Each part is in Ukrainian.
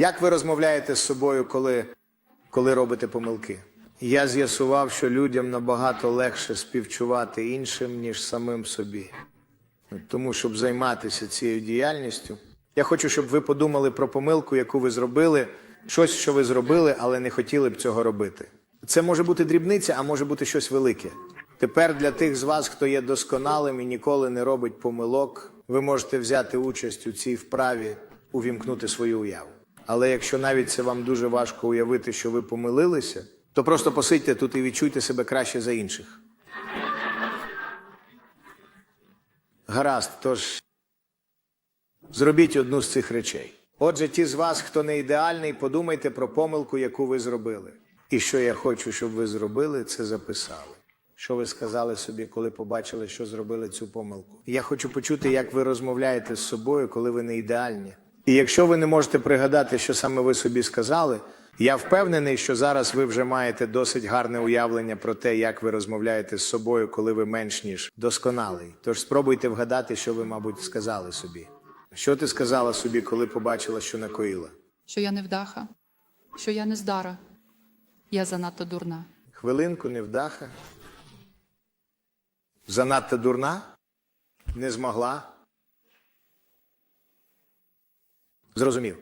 Як ви розмовляєте з собою, коли, коли робите помилки? Я з'ясував, що людям набагато легше співчувати іншим, ніж самим собі. Тому, щоб займатися цією діяльністю, я хочу, щоб ви подумали про помилку, яку ви зробили, щось, що ви зробили, але не хотіли б цього робити. Це може бути дрібниця, а може бути щось велике. Тепер для тих з вас, хто є досконалим і ніколи не робить помилок, ви можете взяти участь у цій вправі, увімкнути свою уяву. Але якщо навіть це вам дуже важко уявити, що ви помилилися, то просто посидьте тут і відчуйте себе краще за інших. Гаразд, тож зробіть одну з цих речей. Отже, ті з вас, хто не ідеальний, подумайте про помилку, яку ви зробили. І що я хочу, щоб ви зробили, це записали. Що ви сказали собі, коли побачили, що зробили цю помилку? Я хочу почути, як ви розмовляєте з собою, коли ви не ідеальні. І якщо ви не можете пригадати, що саме ви собі сказали, я впевнений, що зараз ви вже маєте досить гарне уявлення про те, як ви розмовляєте з собою, коли ви менш ніж досконалий. Тож спробуйте вгадати, що ви, мабуть, сказали собі. Що ти сказала собі, коли побачила, що накоїла? що я невдаха, що я нездара. Я занадто дурна. Хвилинку невдаха. Занадто дурна? Не змогла? Зрозумів.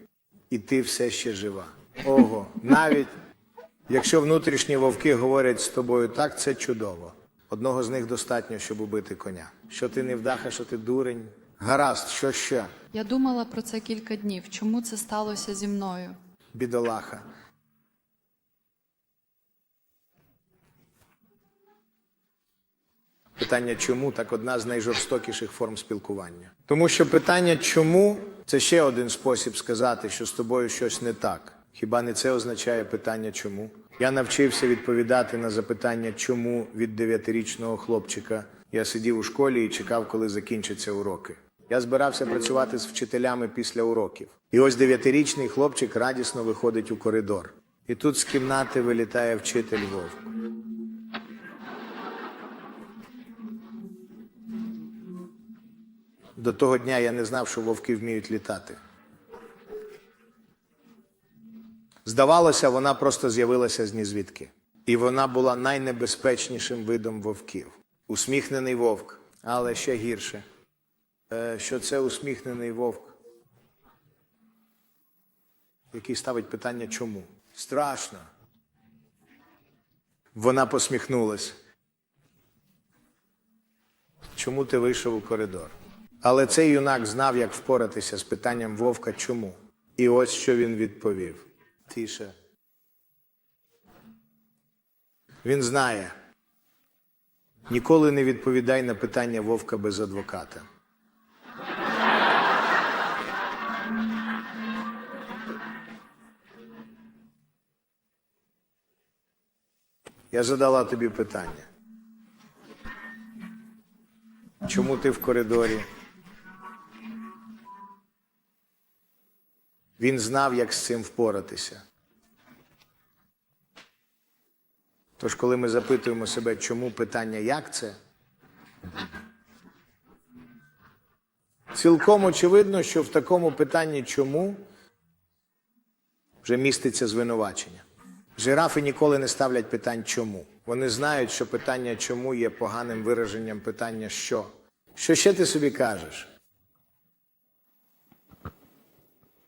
І ти все ще жива. Ого, навіть якщо внутрішні вовки говорять з тобою так, це чудово. Одного з них достатньо, щоб убити коня. Що ти невдаха, що ти дурень. Гаразд, що ще? Я думала про це кілька днів. Чому це сталося зі мною? Бідолаха. Питання чому так одна з найжорстокіших форм спілкування. Тому що питання чому це ще один спосіб сказати, що з тобою щось не так. Хіба не це означає питання чому? Я навчився відповідати на запитання чому від дев'ятирічного хлопчика. Я сидів у школі і чекав, коли закінчаться уроки. Я збирався працювати з вчителями після уроків. І ось дев'ятирічний хлопчик радісно виходить у коридор. І тут з кімнати вилітає вчитель вовк. До того дня я не знав, що вовки вміють літати. Здавалося, вона просто з'явилася з нізвідки. І вона була найнебезпечнішим видом вовків. Усміхнений вовк, але ще гірше. Е, що це усміхнений вовк, який ставить питання чому? Страшно. Вона посміхнулась. Чому ти вийшов у коридор? Але цей юнак знав, як впоратися з питанням вовка чому. І ось що він відповів. Тише. Він знає. Ніколи не відповідай на питання вовка без адвоката. Я задала тобі питання. Чому ти в коридорі? Він знав, як з цим впоратися. Тож, коли ми запитуємо себе, чому питання як це, цілком очевидно, що в такому питанні чому вже міститься звинувачення. Жирафи ніколи не ставлять питань чому. Вони знають, що питання чому є поганим вираженням питання що. Що ще ти собі кажеш?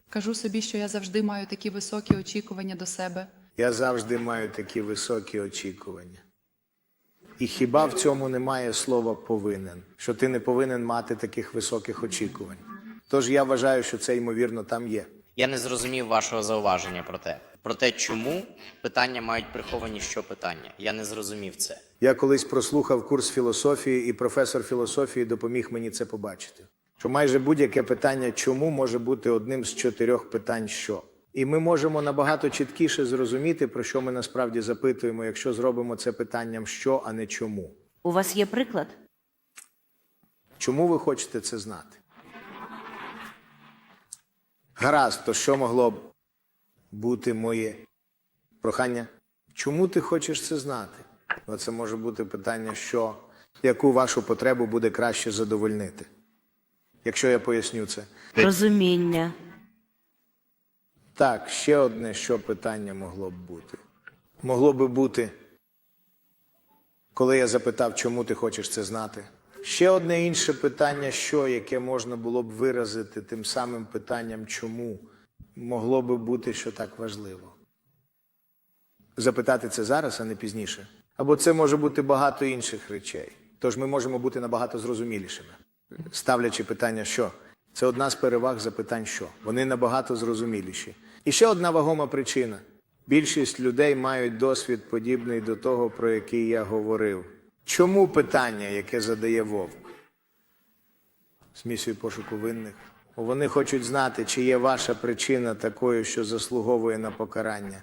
Кажу собі, що я завжди маю такі високі очікування до себе. Я завжди маю такі високі очікування. І хіба в цьому немає слова повинен, що ти не повинен мати таких високих очікувань? Тож я вважаю, що це ймовірно там є. Я не зрозумів вашого зауваження про те. Про те, чому питання мають приховані що питання. Я не зрозумів це. Я колись прослухав курс філософії, і професор філософії допоміг мені це побачити. Що майже будь-яке питання чому може бути одним з чотирьох питань що. І ми можемо набагато чіткіше зрозуміти, про що ми насправді запитуємо, якщо зробимо це питанням що, а не чому. У вас є приклад? Чому ви хочете це знати? Гаразд, то що могло б бути моє прохання? Чому ти хочеш це знати? Бо це може бути питання, що, яку вашу потребу буде краще задовольнити. Якщо я поясню це. Розуміння. Так, ще одне, що питання могло б бути. Могло би бути, коли я запитав, чому ти хочеш це знати. Ще одне інше питання, що, яке можна було б виразити тим самим питанням чому, могло би бути, що так важливо. Запитати це зараз, а не пізніше. Або це може бути багато інших речей. Тож ми можемо бути набагато зрозумілішими. Ставлячи питання, що це одна з переваг запитань, що вони набагато зрозуміліші. І ще одна вагома причина: більшість людей мають досвід подібний до того, про який я говорив. Чому питання, яке задає вовк? З місією пошуку винних. Вони хочуть знати, чи є ваша причина такою, що заслуговує на покарання.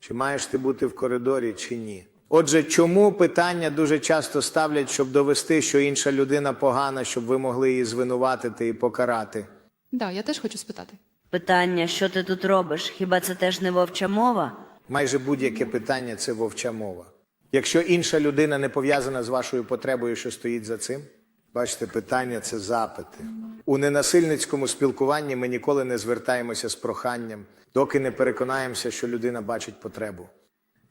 Чи маєш ти бути в коридорі, чи ні? Отже, чому питання дуже часто ставлять, щоб довести, що інша людина погана, щоб ви могли її звинуватити і покарати? Да, я теж хочу спитати. Питання, що ти тут робиш? Хіба це теж не вовча мова? Майже будь-яке питання це вовча мова. Якщо інша людина не пов'язана з вашою потребою, що стоїть за цим, бачите, питання це запити. У ненасильницькому спілкуванні ми ніколи не звертаємося з проханням, доки не переконаємося, що людина бачить потребу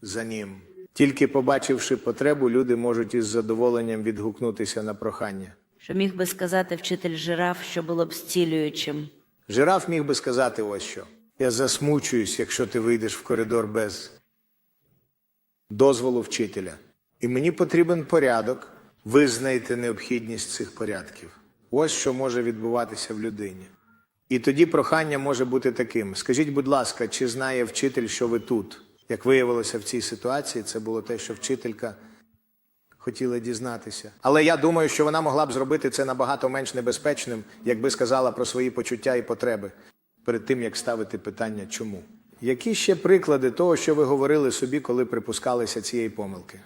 за ним. Тільки побачивши потребу, люди можуть із задоволенням відгукнутися на прохання. Що міг би сказати вчитель жираф, що було б зцілюючим? Жираф міг би сказати ось що. Я засмучуюсь, якщо ти вийдеш в коридор без дозволу вчителя. І мені потрібен порядок. Визнайте необхідність цих порядків. Ось що може відбуватися в людині. І тоді прохання може бути таким: скажіть, будь ласка, чи знає вчитель, що ви тут? Як виявилося в цій ситуації, це було те, що вчителька хотіла дізнатися. Але я думаю, що вона могла б зробити це набагато менш небезпечним, якби сказала про свої почуття і потреби перед тим, як ставити питання чому. Які ще приклади того, що ви говорили собі, коли припускалися цієї помилки?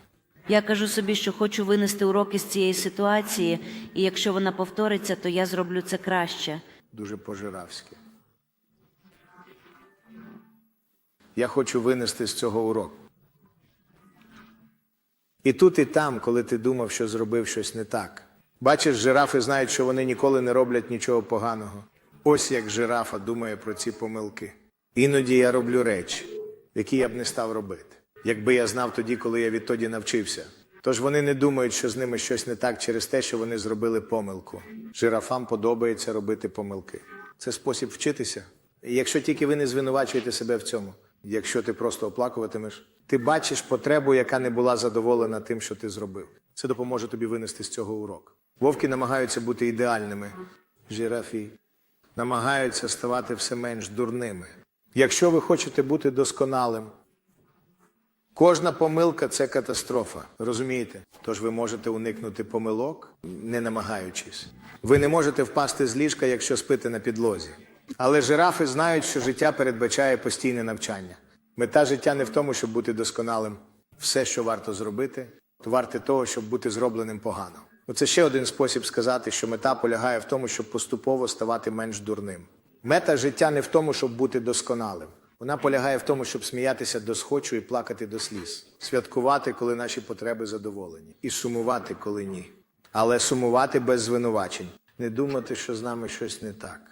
Я кажу собі, що хочу винести уроки з цієї ситуації, і якщо вона повториться, то я зроблю це краще. Дуже пожиравське. Я хочу винести з цього урок. І тут, і там, коли ти думав, що зробив щось не так. Бачиш, жирафи знають, що вони ніколи не роблять нічого поганого. Ось як жирафа думає про ці помилки. Іноді я роблю речі, які я б не став робити, якби я знав тоді, коли я відтоді навчився. Тож вони не думають, що з ними щось не так через те, що вони зробили помилку. Жирафам подобається робити помилки. Це спосіб вчитися. Якщо тільки ви не звинувачуєте себе в цьому, якщо ти просто оплакуватимеш, ти бачиш потребу, яка не була задоволена тим, що ти зробив. Це допоможе тобі винести з цього урок. Вовки намагаються бути ідеальними. Жирафі намагаються ставати все менш дурними. Якщо ви хочете бути досконалим, Кожна помилка це катастрофа, розумієте? Тож ви можете уникнути помилок, не намагаючись. Ви не можете впасти з ліжка, якщо спите на підлозі. Але жирафи знають, що життя передбачає постійне навчання. Мета життя не в тому, щоб бути досконалим. Все, що варто зробити, то варте того, щоб бути зробленим погано. Оце ще один спосіб сказати, що мета полягає в тому, щоб поступово ставати менш дурним. Мета життя не в тому, щоб бути досконалим. Вона полягає в тому, щоб сміятися до схочу і плакати до сліз, святкувати, коли наші потреби задоволені, і сумувати, коли ні. Але сумувати без звинувачень, не думати, що з нами щось не так.